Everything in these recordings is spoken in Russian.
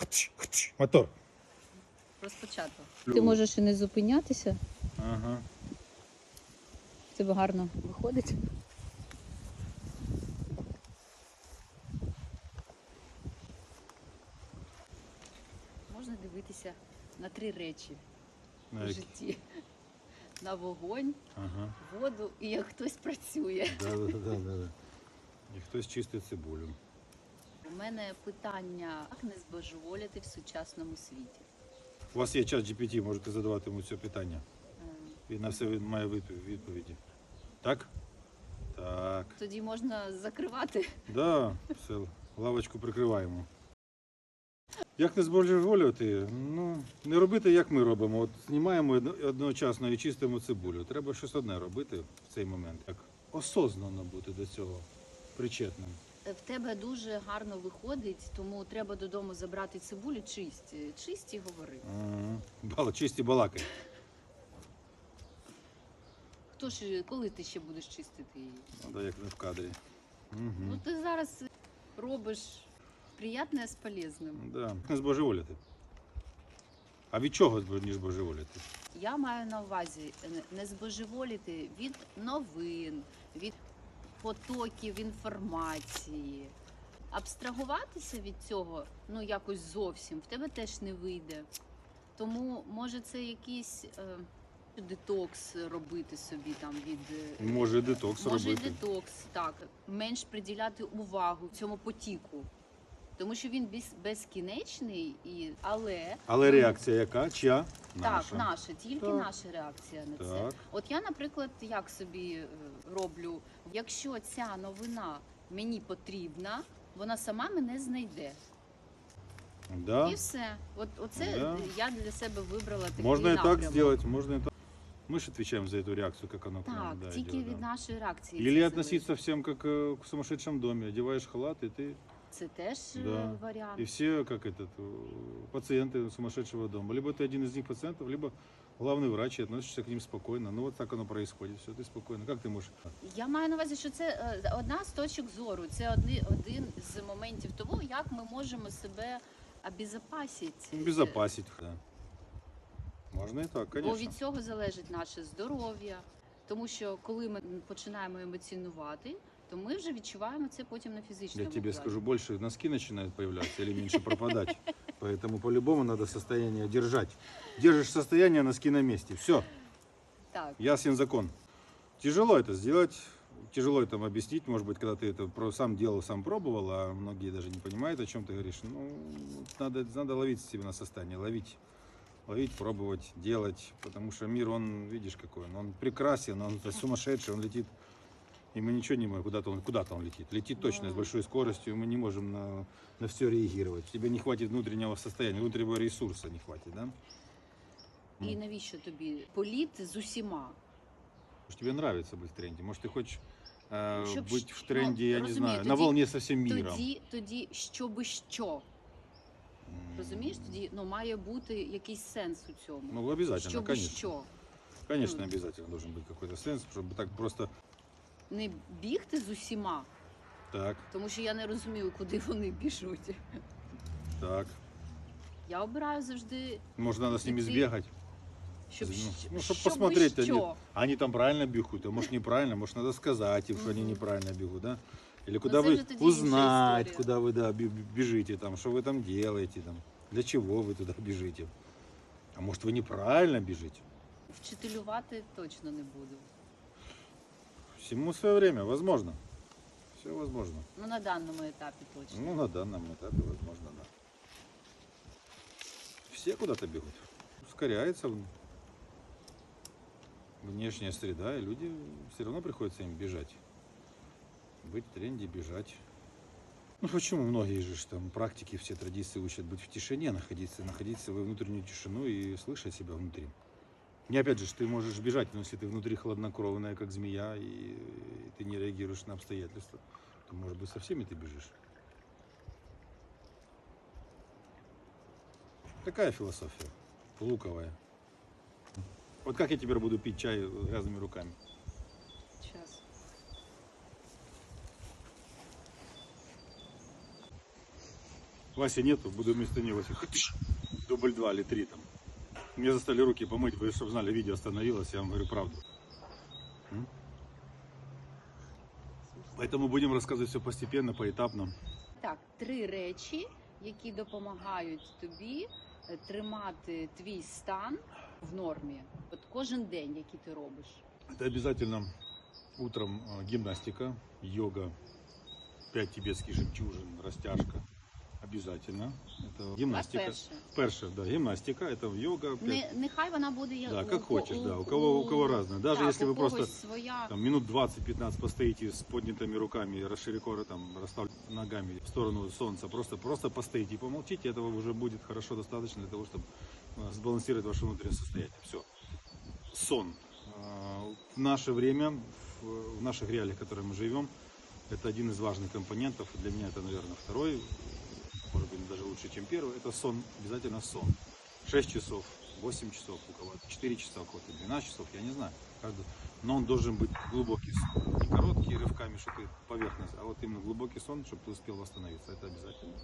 Хч, хч. Мотор. Розпочато. Ти можеш і не зупинятися. Ага. Тебе гарно виходить. Можна дивитися на три речі На в які? житті: на вогонь, Ага. воду і як хтось працює. Да, да, да, да, да. І хтось чистить цибулю. У мене питання, як не збожеволіти в сучасному світі. У вас є час GPT, можете задавати йому це питання. Е, І на все він має відповіді. Так? Так. Тоді можна закривати. Да, все, лавочку прикриваємо. Як не збожеволювати? Ну, не робити, як ми робимо. От знімаємо одночасно і чистимо цибулю. Треба щось одне робити в цей момент. Як осознанно бути до цього причетним. В тебе дуже гарно виходить, тому треба додому забрати цибулю чисть. Е, Чисть і говори. Бала, чисті балакай. Хто ж, коли ти ще будеш чистити її? Надо як не в кадрі. Ну Угу. ти зараз робиш приятне з полезним. Да. Не збожеволіти. А від чого збо- ніж божеволіти? Я маю на увазі е, не збожеволіти від новин, від потоків інформації. Абстрагуватися від цього ну якось зовсім в тебе теж не вийде. Тому може це якийсь е, детокс робити собі там від е, Може детокс Може робити. детокс, так. Менш приділяти увагу цьому потіку Тому що він без, безкінечний, і, але Але реакція яка? Чия? так, наша, тільки Так. наша реакція на це. Так. От я, наприклад, як собі е, роблю, якщо ця новина мені потрібна, вона сама мене знайде. Да. І все. От оце Да. я для себе вибрала такий Можно и так напрямок. сделать, можно и так. Мы же отвечаем за эту реакцию, как она к Так, нам, да, тільки идет, від да. нашої реакції. Или це относиться всем как э, к сумасшедшем доме. Одеваешь халат, и ты, залежить. Це теж е, Да. варіант. и все как этот, э, пациенты сумасшедшего дома. Либо ты один из них пациентов, либо главный врач, и относишься к ним спокойно. Ну вот так оно происходит, все, ты спокойно. Как ты можешь? Я маю на увазі, що це е, одна з точок зору. Це одни, один з моментів того, як ми можемо себе обезопасити. Безопасить. Да. Можно и так, Бо конечно. від цього залежить наше здоров'я. Тому що коли ми починаємо емоціонувати, то ми вже відчуваємо це потім на Я фізичному тебе плані. скажу больше, носки начинают появляться или меньше пропадать. Поэтому по-любому надо состояние держать. Держишь состояние, носки на месте. Все. Так, Ясен закон. Тяжело это сделать, тяжело это объяснить. Может быть, когда ты это про- сам делал, сам пробовал, а многие даже не понимают, о чем ты говоришь. Ну, надо, надо ловить себя на состояние, ловить. Ловить, пробовать, делать. Потому что мир, он, видишь, какой он. Он прекрасен, он сумасшедший, он летит. И мы ничего не можем, куда-то он, куда-то он летит. Летит точно, с Ну. большой скоростью, и мы не можем на, на все реагировать. Тебе не хватит внутреннего состояния, внутреннего ресурса не хватит, да? і навіщо тобі політ з усіма? Может, тебе нравится быть в тренде? Может, ты хочешь э, Чтоб быть щ- в тренде, ну, я не разумею, знаю, на тоді- волне со всем миром? Тоді, тоді, щоби що? М, Розумієш? Тоді ну має бути якийсь сенс у цьому. Ну, обязательно, щоби конечно. що? Конечно, Ну. обязательно должен быть какой-то сенс, чтобы так просто Не бігти з усіма, так, тому що я не розумію, куди вони біжуть. так. Я обираю завжди, Может, надо с ними ты- сбегать? щоб, Ну, щ- ну, чтоб щоби посмотреть, они, що. они там правильно бегут, а может неправильно, может надо сказать им, что они Мгм. неправильно бегут, да? Или куда це вы вже тоді інша узнать, історія. куда вы да, бе- бежите, там, что вы там делаете, там, для чего вы туда бежите. А может вы неправильно бежите? Вчителювати точно не буду. Всему свое время, возможно. Все возможно. Ну на даному етапі точно. Ну, на данном этапе, возможно, да. Все куда-то бегут. Ускоряется в- внешняя среда, и люди все равно приходится им бежать. Быть в тренде, бежать. Ну почему многие же там практики, все традиции учат быть в тишине, находиться, находиться во внутреннюю тишину и слышать себя внутри. Не опять же, ты можешь бежать, но если ты внутри хладнокровная, как змея, и ты не реагируешь на обстоятельства, то, может быть, со всеми ты бежишь. Такая философия, луковая. Вот как я теперь буду пить чай грязными руками? Час. Васи нету, буду вместо него Вася, хтыщ, дубль два или три там. Мне застали руки помыть, вы чтобы знали, видео остановилось, я вам говорю правду. М? Поэтому будем рассказывать все постепенно, поэтапно. Так, три речі, які допомагають тобі е, тримати твій стан в нормі. От кожен день, який ти робиш. Это обязательно утром э, гимнастика, йога, пять тибетских жемчужин, растяжка. Обязательно. Это гимнастика. Перше. Перше, да, гимнастика, это йога. Не, нехай вона буде як Да, как хочешь, да. У кого- у кого разное. Даже так, если у вы просто своя. Там минут 20-15 постоите с поднятыми руками, расширикоры там расставлены ногами в сторону солнца. Просто, просто постоите и помолчите, этого уже будет хорошо достаточно для того, чтобы э, сбалансировать ваше внутреннее состояние. Все. Сон. А, В наше время, в в наших реалиях, в которых мы живем, это один из важных компонентов. Для меня это, наверное, второй, лучше, чем первый. Это сон, обязательно сон. 6 часов, 8 часов у кого-то, 4 часа у кого-то, 12 часов, я не знаю. Каждый. Но он должен быть глубокий сон. Не короткие рывками, что ты поверхность, а вот именно глубокий сон, чтобы ты успел восстановиться. Это обязательно.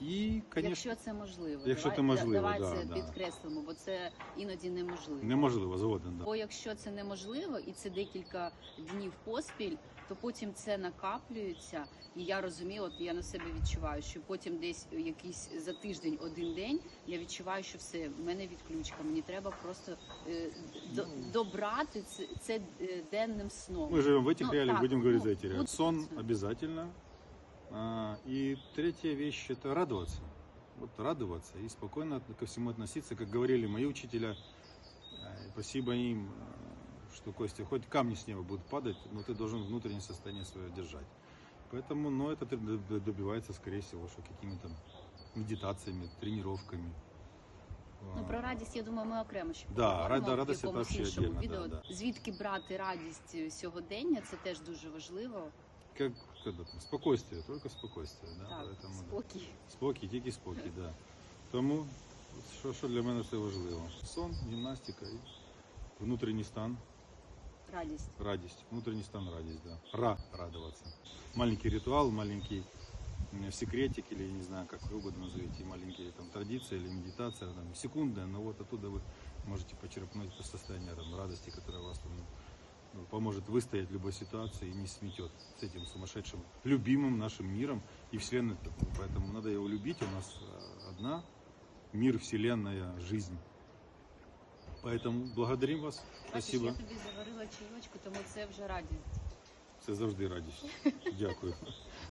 І, конечно, Якщо це можливо, Якщо давай, це можливо, давай да, це да. підкреслимо, бо це іноді неможливо. неможливо згоден. Да. Бо якщо це неможливо і це декілька днів поспіль, то потім це накаплюється. І я розумію, от я на себе відчуваю, що потім десь якийсь за тиждень, один день, я відчуваю, що все, в мене відключка. Мені треба просто е, до- добрати це, це е, денним сном. Мы живем в этих Ну, реалиях, так, будем говорить ну, за эти реалии. вот Сон это. обязательно. А, И третья вещь это радоваться. Вот радоваться и спокойно ко всему относиться, как говорили мои учителя. э, Спасибо им, э, что Костя, хоть камни с неба будут падать, но ты должен внутреннее состояние свое держать. Поэтому, ну, это ты д- д- добивается, скорее всего, что какими-то медитациями, тренировками. Ну А, про радість, я думаю, ми окремо ще Да, поговоримо рада- в радість це якомусь вообще іншому отдельно, відео. да, Звідки брати радість е, сьогодення, це теж дуже важливо. Как, когда там, спокойствие, только спокойствие, да, Так, поэтому, да. спокій. Спокій, тільки спокій, да. Тому що, що для мене це важливо? Сон, гімнастика і внутрішній стан, Радість. радість. Внутрішній стан радість, да. Ра радоваться. Маленький ритуал, маленький м, секретик, или я не знаю, как вы угодно назовете, маленькие там традиция или медитация, там, секундная, но вот оттуда вы можете почерпнуть это состояние там, радости, которое вас там, ну, поможет выстоять в любой ситуации и не сметет с этим сумасшедшим, любимым нашим миром и Вселенной. Поэтому надо его любить. У нас э, одна мир, Вселенная, жизнь. Поэтому благодарим вас. Спасибо. Бачиш, я тобі заварила чайочку, тому це вже радість. Це завжди радість. Дякую.